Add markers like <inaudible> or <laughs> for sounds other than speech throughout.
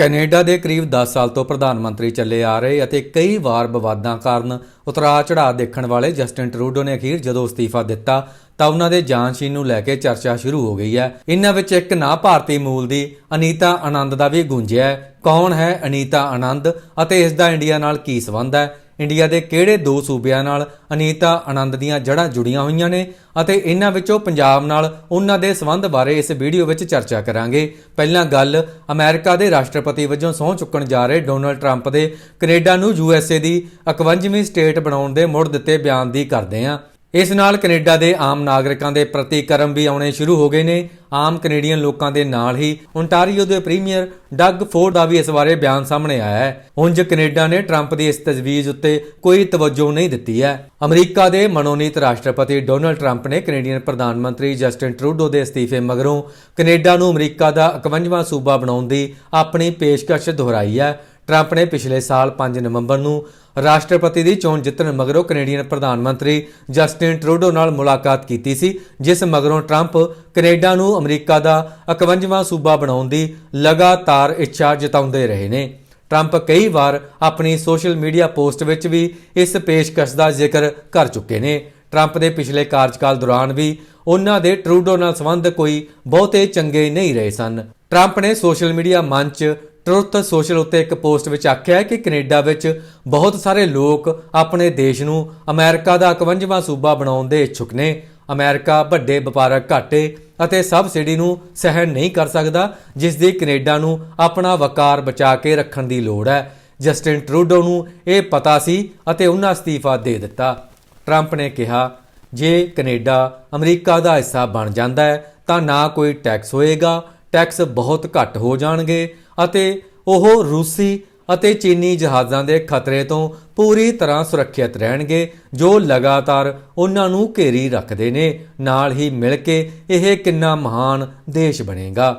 Canada ਦੇ ਕਰੀਬ 10 ਸਾਲ ਤੋਂ ਪ੍ਰਧਾਨ ਮੰਤਰੀ ਚੱਲੇ ਆ ਰਹੇ ਅਤੇ ਕਈ ਵਾਰ ਵਿਵਾਦਾਂ ਕਾਰਨ ਉਤਰਾਅ ਚੜਾਅ ਦੇਖਣ ਵਾਲੇ ਜਸਟਿਨ ਟਰੂਡੋ ਨੇ ਅਖੀਰ ਜਦੋਂ ਅਸਤੀਫਾ ਦਿੱਤਾ, ਤਾਂ ਉਹਨਾਂ ਦੇ ਜਾਂਚੀਨ ਨੂੰ ਲੈ ਕੇ ਚਰਚਾ ਸ਼ੁਰੂ ਹੋ ਗਈ ਹੈ। ਇਹਨਾਂ ਵਿੱਚ ਇੱਕ ਨਾ ਭਾਰਤੀ ਮੂਲ ਦੀ ਅਨੀਤਾ ਆਨੰਦ ਦਾ ਵੀ ਗੂੰਜਿਆ ਹੈ। ਕੌਣ ਹੈ ਅਨੀਤਾ ਆਨੰਦ ਅਤੇ ਇਸ ਦਾ ਇੰਡੀਆ ਨਾਲ ਕੀ ਸੰਬੰਧ ਹੈ? ਇੰਡੀਆ ਦੇ ਕਿਹੜੇ ਦੋ ਸੂਬਿਆਂ ਨਾਲ ਅਨੀਤਾ ਆਨੰਦ ਦੀਆਂ ਜੜ੍ਹਾਂ ਜੁੜੀਆਂ ਹੋਈਆਂ ਨੇ ਅਤੇ ਇਹਨਾਂ ਵਿੱਚੋਂ ਪੰਜਾਬ ਨਾਲ ਉਹਨਾਂ ਦੇ ਸੰਬੰਧ ਬਾਰੇ ਇਸ ਵੀਡੀਓ ਵਿੱਚ ਚਰਚਾ ਕਰਾਂਗੇ। ਪਹਿਲਾਂ ਗੱਲ ਅਮਰੀਕਾ ਦੇ ਰਾਸ਼ਟਰਪਤੀ ਵਜੋਂ ਸਹੁੰ ਚੁੱਕਣ ਜਾ ਰਹੇ ਡੋਨਲਡ ਟਰੰਪ ਦੇ ਕੈਨੇਡਾ ਨੂੰ ਯੂਐਸਏ ਦੀ 51ਵੀਂ ਸਟੇਟ ਬਣਾਉਣ ਦੇ ਮੁੜ ਦਿੱਤੇ ਬਿਆਨ ਦੀ ਕਰਦੇ ਹਾਂ। ਇਸ ਨਾਲ ਕੈਨੇਡਾ ਦੇ ਆਮ ਨਾਗਰਿਕਾਂ ਦੇ ਪ੍ਰਤੀਕਰਮ ਵੀ ਆਉਣੇ ਸ਼ੁਰੂ ਹੋ ਗਏ ਨੇ ਆਮ ਕੈਨੇਡੀਅਨ ਲੋਕਾਂ ਦੇ ਨਾਲ ਹੀ ਓਨਟਾਰੀਓ ਦੇ ਪ੍ਰੀਮੀਅਰ ਡੱਗ ਫੋਰਡ ਦਾ ਵੀ ਇਸ ਬਾਰੇ ਬਿਆਨ ਸਾਹਮਣੇ ਆਇਆ ਹੈ। ਉਂਝ ਕੈਨੇਡਾ ਨੇ ਟਰੰਪ ਦੀ ਇਸ ਤਜਵੀਜ਼ ਉੱਤੇ ਕੋਈ ਤਵੱਜੋ ਨਹੀਂ ਦਿੱਤੀ ਹੈ। ਅਮਰੀਕਾ ਦੇ ਮਨੋਨੀਤ ਰਾਸ਼ਟਰਪਤੀ ਡੋਨਲਡ ਟਰੰਪ ਨੇ ਕੈਨੇਡੀਅਨ ਪ੍ਰਧਾਨ ਮੰਤਰੀ ਜਸਟਿਨ ਟਰੂਡੋ ਦੇ ਅਸਤੀਫੇ ਮਗਰੋਂ ਕੈਨੇਡਾ ਨੂੰ ਅਮਰੀਕਾ ਦਾ 51ਵਾਂ ਸੂਬਾ ਬਣਾਉਣ ਦੀ ਆਪਣੀ ਪੇਸ਼ਕਸ਼ ਦੁਹਰਾਈ ਹੈ। ਟਰੰਪ ਨੇ ਪਿਛਲੇ ਸਾਲ 5 ਨਵੰਬਰ ਨੂੰ ਰਾਸ਼ਟਰਪਤੀ ਦੀ ਚੋਣ ਜਿੱਤਣ ਮਗਰੋਂ ਕੈਨੇਡੀਅਨ ਪ੍ਰਧਾਨ ਮੰਤਰੀ ਜਸਟਿਨ ਟਰੂਡੋ ਨਾਲ ਮੁਲਾਕਾਤ ਕੀਤੀ ਸੀ, ਜਿਸ ਮਗਰੋਂ ਟਰੰਪ ਕੈਨੇਡਾ ਨੂੰ ਅਮਰੀਕਾ ਦਾ 51ਵਾਂ ਸੂਬਾ ਬਣਾਉਣ ਦੀ ਲਗਾਤਾਰ ਇੱਛਾ ਜਤਾਉਂਦੇ ਰਹੇ ਨੇ। ਟਰੰਪ ਕਈ ਵਾਰ ਆਪਣੀ ਸੋਸ਼ਲ ਮੀਡੀਆ ਪੋਸਟ ਵਿੱਚ ਵੀ ਇਸ ਪੇਸ਼ਕਸ਼ ਦਾ ਜ਼ਿਕਰ ਕਰ ਚੁੱਕੇ ਨੇ। ਟਰੰਪ ਦੇ ਪਿਛਲੇ ਕਾਰਜਕਾਲ ਦੌਰਾਨ ਵੀ ਉਹਨਾਂ ਦੇ ਟਰੂਡੋ ਨਾਲ ਸੰਬੰਧ ਕੋਈ ਬਹੁਤੇ ਚੰਗੇ ਨਹੀਂ ਰਹੇ ਸਨ। ਟਰੰਪ ਨੇ ਸੋਸ਼ਲ ਮੀਡੀਆ ਮੰਚ ਟਰੁੱਥ ਸੋਸ਼ਲ ਉੱਤੇ ਇੱਕ ਪੋਸਟ ਵਿੱਚ ਆਖਿਆ ਹੈ ਕਿ ਕੈਨੇਡਾ ਵਿੱਚ ਬਹੁਤ ਸਾਰੇ ਲੋਕ ਆਪਣੇ ਦੇਸ਼ ਨੂੰ ਅਮਰੀਕਾ ਦਾ 51ਵਾਂ ਸੂਬਾ ਬਣਾਉਣ ਦੇ ਇੱਛੁਕ ਨੇ। ਅਮਰੀਕਾ ਵੱਡੇ ਵਪਾਰਕ ਘਾਟੇ ਅਤੇ ਸਬਸਿਡੀ ਨੂੰ ਸਹਿਣ ਨਹੀਂ ਕਰ ਸਕਦਾ ਜਿਸ ਦੀ ਕੈਨੇਡਾ ਨੂੰ ਆਪਣਾ ਵਕਾਰ ਬਚਾ ਕੇ ਰੱਖਣ ਦੀ ਲੋੜ ਹੈ। ਜਸਟਿਨ ਟਰੂਡੋ ਨੂੰ ਇਹ ਪਤਾ ਸੀ ਅਤੇ ਉਹਨਾਂ ਅਸਤੀਫਾ ਦੇ ਦਿੱਤਾ। ਟਰੰਪ ਨੇ ਕਿਹਾ, ਜੇ ਕੈਨੇਡਾ ਅਮਰੀਕਾ ਦਾ ਹਿੱਸਾ ਬਣ ਜਾਂਦਾ ਹੈ, ਤਾਂ ਨਾ ਕੋਈ ਟੈਕਸ ਹੋਏਗਾ, ਟੈਕਸ ਬਹੁਤ ਘੱਟ ਹੋ ਜਾਣਗੇ ਅਤੇ ਉਹ ਰੂਸੀ ਅਤੇ ਚੀਨੀ ਜਹਾਜ਼ਾਂ ਦੇ ਖਤਰੇ ਤੋਂ ਪੂਰੀ ਤਰ੍ਹਾਂ ਸੁਰੱਖਿਅਤ ਰਹਿਣਗੇ ਜੋ ਲਗਾਤਾਰ ਉਹਨਾਂ ਨੂੰ ਘੇਰੀ ਰੱਖਦੇ ਨੇ ਨਾਲ ਹੀ ਮਿਲ ਕੇ ਇਹ ਕਿੰਨਾ ਮਹਾਨ ਦੇਸ਼ ਬਣੇਗਾ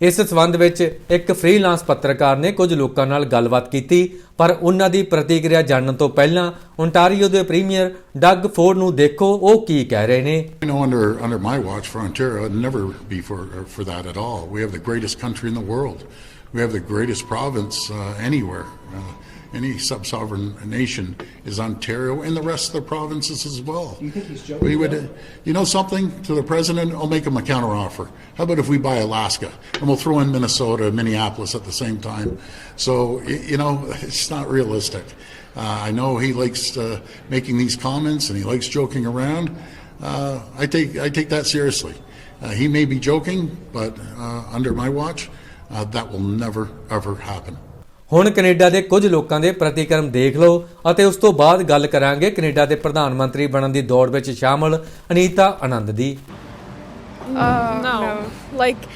ਇਸ ਸਬੰਧ ਵਿੱਚ ਇੱਕ ਫ੍ਰੀਲਾਂਸ ਪੱਤਰਕਾਰ ਨੇ ਕੁਝ ਲੋਕਾਂ ਨਾਲ ਗੱਲਬਾਤ ਕੀਤੀ ਪਰ ਉਹਨਾਂ ਦੀ ਪ੍ਰਤੀਕਿਰਿਆ ਜਾਣਨ ਤੋਂ ਪਹਿਲਾਂ ਓਨਟਾਰੀਓ ਦੇ ਪ੍ਰੀਮੀਅਰ ਡੱਗ ਫੋਰਡ ਨੂੰ ਦੇਖੋ ਉਹ ਕੀ ਕਹਿ ਰਹੇ ਨੇ I know under under my watch for Ontario, it'd never be for for that at all. We have the greatest country in the world. We have the greatest province uh, anywhere. Uh, any sub-sovereign nation is Ontario, and the rest of the provinces as well. You think he's joking? We would, uh, you know, something to the president. I'll make him a counteroffer. How about if we buy Alaska and we'll throw in Minnesota, and Minneapolis at the same time? So you know, <laughs> it's not realistic. Uh, I know he likes uh, making these comments and he likes joking around. Uh, I take I take that seriously. Uh, he may be joking, but uh, under my watch, uh, that will never ever happen. ਹੁਣ Canada ਦੇ ਕੁਝ ਲੋਕਾਂ ਦੇ ਪ੍ਰਤੀਕਰਮ ਦੇਖ ਲਓ ਅਤੇ ਉਸ ਤੋਂ ਬਾਅਦ ਗੱਲ ਕਰਾਂਗੇ ਕੈਨੇਡਾ ਦੇ ਪ੍ਰਧਾਨ ਮੰਤਰੀ ਬਣਨ ਦੀ ਦੌੜ ਵਿੱਚ ਸ਼ਾਮਲ ਅਨੀਤਾ ਆਨੰਦ ਦੀ Uh, No. Like,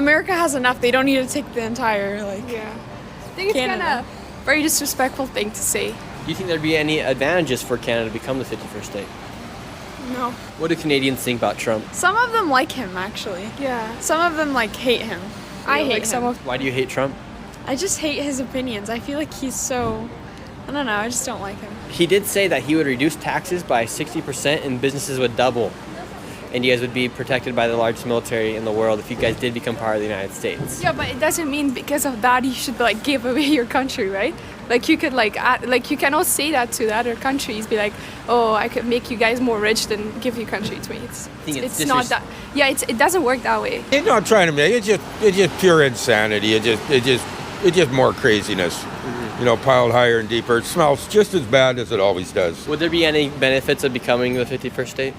America has enough. They don't need to take the entire, like, Yeah. I think it's Canada. kind of very disrespectful thing to say. Do you think there'd be any advantages for Canada to become the 51st state? no. What do Canadians think about Trump? Some of them like him, actually. Yeah. Some of them, like, hate him. I Like, hate some of. Why do you hate Trump? I just hate his opinions. I feel like he's so. I don't know. I just don't like him. He did say that he would reduce taxes by 60% and businesses would double. And you guys would be protected by the largest military in the world if you guys did become part of the United States. Yeah, but it doesn't mean because of that you should like give away your country, right? Like you could like add, like you cannot say that to the other countries. Be like, oh, I could make you guys more rich than give you country to me. It's it's it's not that. Yeah, it's, it doesn't work that way. It's not trying to make it's just it's just pure insanity. It just it just it's just more craziness. Mm-hmm. You know, piled higher and deeper. It smells just as bad as it always does. Would there be any benefits of becoming the 51st state?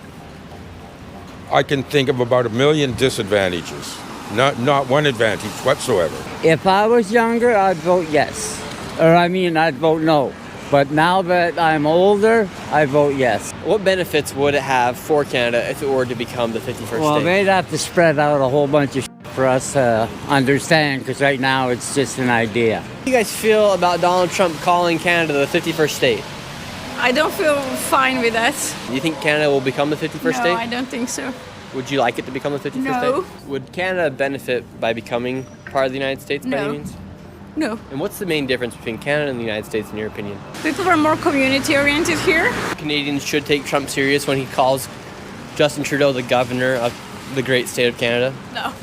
I can think of about a million disadvantages. Not not one advantage whatsoever. If I was younger, I'd vote yes. Or I mean, I'd vote no. But now that I'm older, I vote yes. What benefits would it have for Canada if it were to become the 51st Well, state? they'd have to spread out a whole bunch of for us to understand because right now it's just an idea. How do you guys feel about Donald Trump calling Canada the 51st state? I don't feel fine with that. Do you think Canada will become the 51st no, state? No, I don't think so. Would you like it to become the 51st No. state? Would Canada benefit by becoming part of the United States by any means? No. And what's the main difference between Canada and the United States in your opinion? People are more community oriented here. Canadians should take Trump serious when he calls Justin Trudeau the governor of the great state of Canada. No.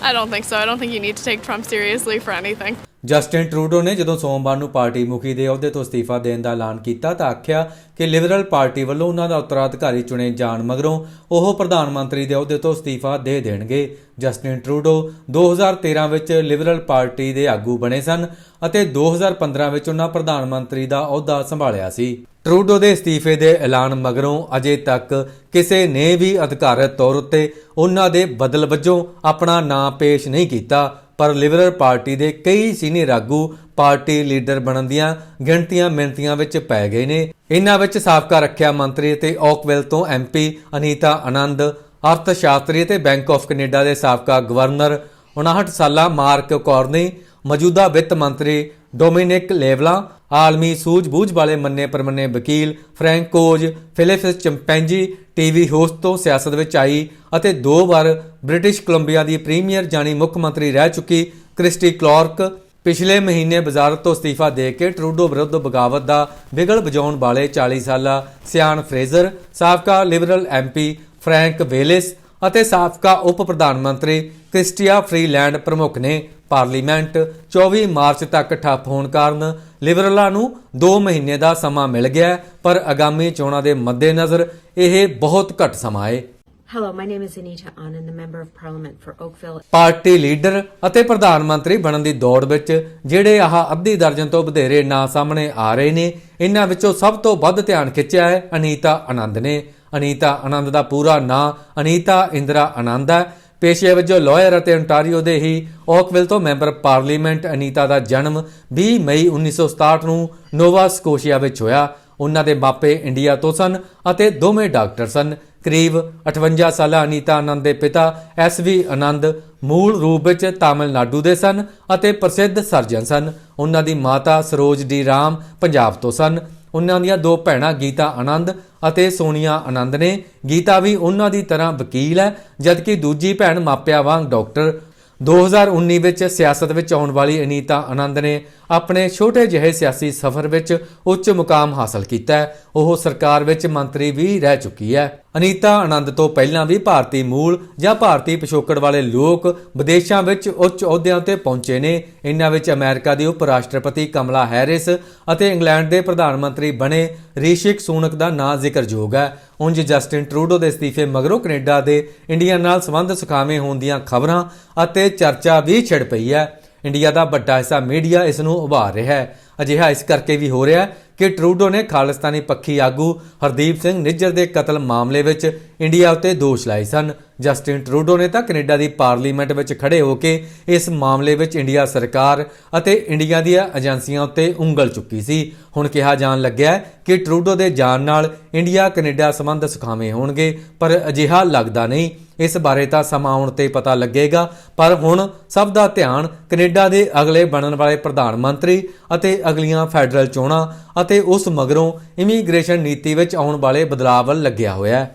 I don't think so. I don't think you need to take Trump seriously for anything. Justin Trudeau ਨੇ ਜਦੋਂ ਸੋਮਵਾਰ ਨੂੰ party ਮੁਖੀ ਦੇ ਅਹੁਦੇ ਤੋਂ ਅਸਤੀਫਾ ਦੇਣ ਦਾ ਐਲਾਨ ਕੀਤਾ ਤਾਂ ਆਖਿਆ ਕਿ ਲਿਬਰਲ ਪਾਰਟੀ ਵੱਲੋਂ ਉਹਨਾਂ ਦਾ ਉੱਤਰਾਧਿਕਾਰੀ ਚੁਣੇ ਜਾਣ ਮਗਰੋਂ ਉਹ ਪ੍ਰਧਾਨ ਮੰਤਰੀ ਦੇ ਅਹੁਦੇ ਤੋਂ ਅਸਤੀਫਾ ਦੇ ਦੇਣਗੇ। ਜਸਟਿਨ ਟਰੂਡੋ 2013 ਵਿੱਚ ਲਿਬਰਲ ਪਾਰਟੀ ਦੇ ਆਗੂ ਬਣੇ ਸਨ ਅਤੇ 2015 ਵਿੱਚ ਉਹਨਾਂ ਪ੍ਰਧਾਨ ਮੰਤਰੀ ਦਾ ਅਹੁਦਾ ਸੰਭਾਲਿਆ ਸੀ। ਟਰੂਡੋ ਦੇ ਅਸਤੀਫੇ ਦੇ ਐਲਾਨ ਮਗਰੋਂ ਅਜੇ ਤੱਕ ਕਿਸੇ ਨੇ ਵੀ ਅਧਿਕਾਰਤ ਤੌਰ ਉੱਤੇ ਉਹਨਾਂ ਦੇ ਬਦਲ ਵਜੋਂ ਆਪਣਾ ਨਾਂ ਪੇਸ਼ ਨਹੀਂ ਕੀਤਾ। ਪਰ ਲਿਬਰਲ ਪਾਰਟੀ ਦੇ ਕਈ ਸੀਨੀਅਰ ਆਗੂ ਪਾਰਟੀ ਲੀਡਰ ਬਣਨ ਦੀਆਂ ਗਿਣਤੀਆਂ ਮਿੰਤੀਆਂ ਵਿੱਚ ਪੈ ਗਏ ਨੇ। ਇਹਨਾਂ ਵਿੱਚ ਸਾਬਕਾ ਰੱਖਿਆ ਮੰਤਰੀ ਅਤੇ ਓਕਵਿਲ ਤੋਂ ਐਮਪੀ ਅਨੀਤਾ ਆਨੰਦ, ਅਰਥ ਸ਼ਾਸਤਰੀ ਅਤੇ ਬੈਂਕ ਆਫ ਕੈਨੇਡਾ ਦੇ ਸਾਬਕਾ ਗਵਰਨਰ 59 ਸਾਲਾ ਮਾਰਕ ਕੌਰਨੀ, ਮੌਜੂਦਾ ਵਿੱਤ ਮੰਤਰੀ ਡੋਮਿਨਿਕ ਲੇਵਲਾ ਆਲਮੀ ਸੂਝ-ਬੂਝ ਵਾਲੇ ਮੰਨੇ ਪਰਮੰਨੇ ਵਕੀਲ François Philippe Champagne, TV host ਤੋਂ ਸਿਆਸਤ ਵਿੱਚ ਆਈ ਅਤੇ ਦੋ ਵਾਰ ਬ੍ਰਿਟਿਸ਼ ਕੋਲੰਬੀਆ ਦੀ ਪ੍ਰੀਮੀਅਰ ਜਾਣੀ ਮੁੱਖ ਮੰਤਰੀ ਰਹਿ ਚੁੱਕੀ ਕ੍ਰਿਸਟੀ ਕਲਾਰਕ। ਪਿਛਲੇ ਮਹੀਨੇ ਵਜ਼ਾਰਤ ਤੋਂ ਅਸਤੀਫਾ ਦੇ ਕੇ ਟਰੂਡੋ ਵਿਰੁੱਧ ਬਗਾਵਤ ਦਾ ਵਿਗਲ ਵਜਾਉਣ ਵਾਲੇ 40 ਸਾਲਾ ਸਿਆਨ ਫਰੇਜ਼ਰ, ਸਾਬਕਾ ਲਿਬਰਲ ਐਮਪੀ ਫਰੈਂਕ ਵੇਲਿਸ ਅਤੇ ਸਾਬਕਾ ਉਪ ਪ੍ਰਧਾਨ ਮੰਤਰੀ ਕ੍ਰਿਸਟੀਆ ਫਰੀਲੈਂਡ ਪ੍ਰਮੁੱਖ ਨੇ ਪਾਰਲੀਮੈਂਟ 24 ਮਾਰਚ ਤੱਕ ਠੱਪ ਹੋਣ ਕਾਰਨ ਲਿਬਰਲਾਂ ਨੂੰ 2 ਮਹੀਨੇ ਦਾ ਸਮਾਂ ਮਿਲ ਗਿਆ ਪਰ ਆਗਾਮੀ ਚੋਣਾਂ ਦੇ ਮੱਦੇਨਜ਼ਰ ਇਹ ਬਹੁਤ ਘੱਟ ਸਮਾਂ ਹੈ। Hello, my name is Anita Anand, the Member of Parliament for Oakville. Party leader ਅਤੇ ਪ੍ਰਧਾਨ ਮੰਤਰੀ ਬਣਨ ਦੀ ਦੌੜ ਵਿੱਚ ਜਿਹੜੇ ਆਹ ਅੱਧੀ ਦਰਜਨ ਤੋਂ ਵਧੇਰੇ ਨਾਂ ਸਾਹਮਣੇ ਆ ਰਹੇ ਨੇ ਇਹਨਾਂ ਵਿੱਚੋਂ ਸਭ ਤੋਂ ਵੱਧ ਧਿਆਨ ਖਿੱਚਿਆ ਹੈ ਅਨੀਤਾ ਆਨੰਦ ਨੇ। ਅਨੀਤਾ ਆਨੰਦ ਦਾ ਪੂਰਾ ਨਾਂ ਅਨੀਤਾ ਇੰਦਰਾ ਆਨੰਦ ਹੈ। ਪੇਸ਼ੇ ਵਜੋਂ ਲਾਇਰ ਅਤੇ ਓਨਟਾਰੀਓ ਦੇ ਹੀ ਓਕਵਿਲ ਤੋਂ ਮੈਂਬਰ ਪਾਰਲੀਮੈਂਟ ਅਨੀਤਾ ਦਾ ਜਨਮ 20 ਮਈ 1967 ਨੂੰ ਨੋਵਾ ਸਕੋਸ਼ੀਆ ਵਿੱਚ ਹੋਇਆ। ਉਹਨਾਂ ਦੇ ਮਾਪੇ ਇੰਡੀਆ ਤੋਂ ਸਨ ਅਤੇ ਦੋਵੇਂ ਡਾਕਟਰ ਸਨ। ਕਰੀਬ 58 ਸਾਲਾ ਅਨੀਤਾ ਆਨੰਦ ਦੇ ਪਿਤਾ ਐਸ ਵੀ ਆਨੰਦ ਮੂਲ ਰੂਪ ਵਿੱਚ ਤਾਮਿਲਨਾਡੂ ਦੇ ਸਨ ਅਤੇ ਪ੍ਰਸਿੱਧ ਸਰਜਨ ਸਨ। ਉਹਨਾਂ ਦੀ ਮਾਤਾ ਸਰੋਜ ਡੀ ਰਾਮ ਪੰਜਾਬ ਤੋਂ ਸਨ। ਉਹਨਾਂ ਦੀਆਂ ਦੋ ਭੈਣਾਂ ਗੀਤਾ ਆਨੰਦ ਅਤੇ ਸੋਨੀਆ ਆਨੰਦ ਨੇ। ਗੀਤਾ ਵੀ ਉਹਨਾਂ ਦੀ ਤਰ੍ਹਾਂ ਵਕੀਲ ਹੈ, ਜਦਕਿ ਦੂਜੀ ਭੈਣ ਮਾਪਿਆਂ ਵਾਂਗ ਡਾਕਟਰ। 2019 ਵਿੱਚ ਸਿਆਸਤ ਵਿੱਚ ਆਉਣ ਵਾਲੀ ਅਨੀਤਾ ਆਨੰਦ ਨੇ ਆਪਣੇ ਛੋਟੇ ਜਿਹੇ ਸਿਆਸੀ ਸਫ਼ਰ ਵਿੱਚ ਉੱਚ ਮੁਕਾਮ ਹਾਸਲ ਕੀਤਾ ਹੈ। ਉਹ ਸਰਕਾਰ ਵਿੱਚ ਮੰਤਰੀ ਵੀ ਰਹਿ ਚੁੱਕੀ ਹੈ। ਅਨੀਤਾ ਆਨੰਦ ਤੋਂ ਪਹਿਲਾਂ ਵੀ ਭਾਰਤੀ ਮੂਲ ਜਾਂ ਭਾਰਤੀ ਪਿਛੋਕੜ ਵਾਲੇ ਲੋਕ ਵਿਦੇਸ਼ਾਂ ਵਿੱਚ ਉੱਚ ਅਹੁਦਿਆਂ ਤੇ ਪਹੁੰਚੇ ਨੇ। ਇਨ੍ਹਾਂ ਵਿੱਚ ਅਮਰੀਕਾ ਦੀ ਉਪ ਰਾਸ਼ਟਰਪਤੀ ਕਮਲਾ ਹੈਰਿਸ ਅਤੇ ਇੰਗਲੈਂਡ ਦੇ ਪ੍ਰਧਾਨ ਮੰਤਰੀ ਬਣੇ ਰੀਸ਼ਿਕ ਸੂਨਕ ਦਾ ਨਾਂ ਜ਼ਿਕਰਯੋਗ ਹੈ। ਉਂਝ ਜਸਟਿਨ ਟਰੂਡੋ ਦੇ ਅਸਤੀਫੇ ਮਗਰੋਂ ਕੈਨੇਡਾ ਦੇ ਇੰਡੀਆ ਨਾਲ ਸੰਬੰਧ ਸੁਖਾਵੇਂ ਹੋਣ ਦੀਆਂ ਖਬਰਾਂ ਅਤੇ ਚਰਚਾ ਵੀ ਛਿੜ ਪਈ ਹੈ। ਇੰਡੀਆ ਦਾ ਵੱਡਾ ਹਿੱਸਾ ਮੀਡੀਆ ਇਸ ਨੂੰ ਉਭਾਰ ਰਿਹਾ ਹੈ। ਅਜਿਹਾ ਇਸ ਕਰਕੇ ਵੀ ਹੋ ਰਿਹਾ ਹੈ ਕਿ ਟਰੂਡੋ ਨੇ ਖਾਲਿਸਤਾਨੀ ਪੱਖੀ ਆਗੂ ਹਰਦੀਪ ਸਿੰਘ ਨਿੱਜਰ ਦੇ ਕਤਲ ਮਾਮਲੇ ਵਿੱਚ ਇੰਡੀਆ ਉੱਤੇ ਦੋਸ਼ ਲਾਏ ਸਨ। ਜਸਟਿਨ ਟਰੂਡੋ ਨੇ ਤਾਂ ਕੈਨੇਡਾ ਦੀ ਪਾਰਲੀਮੈਂਟ ਵਿੱਚ ਖੜੇ ਹੋ ਕੇ ਇਸ ਮਾਮਲੇ ਵਿੱਚ ਇੰਡੀਆ ਸਰਕਾਰ ਅਤੇ ਇੰਡੀਆ ਦੀਆਂ ਏਜੰਸੀਆਂ ਉੱਤੇ ਉਂਗਲ ਚੁੱਕੀ ਸੀ। ਹੁਣ ਕਿਹਾ ਜਾਣ ਲੱਗਿਆ ਕਿ ਟਰੂਡੋ ਦੇ ਜਾਣ ਨਾਲ ਇੰਡੀਆ ਕੈਨੇਡਾ ਸੰਬੰਧ ਸੁਖਾਵੇਂ ਹੋਣਗੇ, ਪਰ ਅਜਿਹਾ ਲੱਗਦਾ ਨਹੀਂ। ਇਸ ਬਾਰੇ ਤਾਂ ਸਮਾਂ ਆਉਣ ਤੇ ਪਤਾ ਲੱਗੇਗਾ, ਪਰ ਹੁਣ ਸਭ ਦਾ ਧਿਆਨ ਕੈਨੇਡਾ ਦੇ ਅਗਲੇ ਬਣਨ ਵਾਲੇ ਪ੍ਰਧਾਨ ਮੰਤਰੀ ਅਤੇ ਅਗਲੀਆਂ ਫੈਡਰਲ ਚੋਣਾਂ ਅਤੇ ਉਸ ਮਗਰੋਂ ਇਮੀਗ੍ਰੇਸ਼ਨ ਨੀਤੀ ਵਿੱਚ ਆਉਣ ਵਾਲੇ ਬਦਲਾਅ ਵੱਲ ਲੱਗਿਆ ਹੋਇਆ ਹੈ।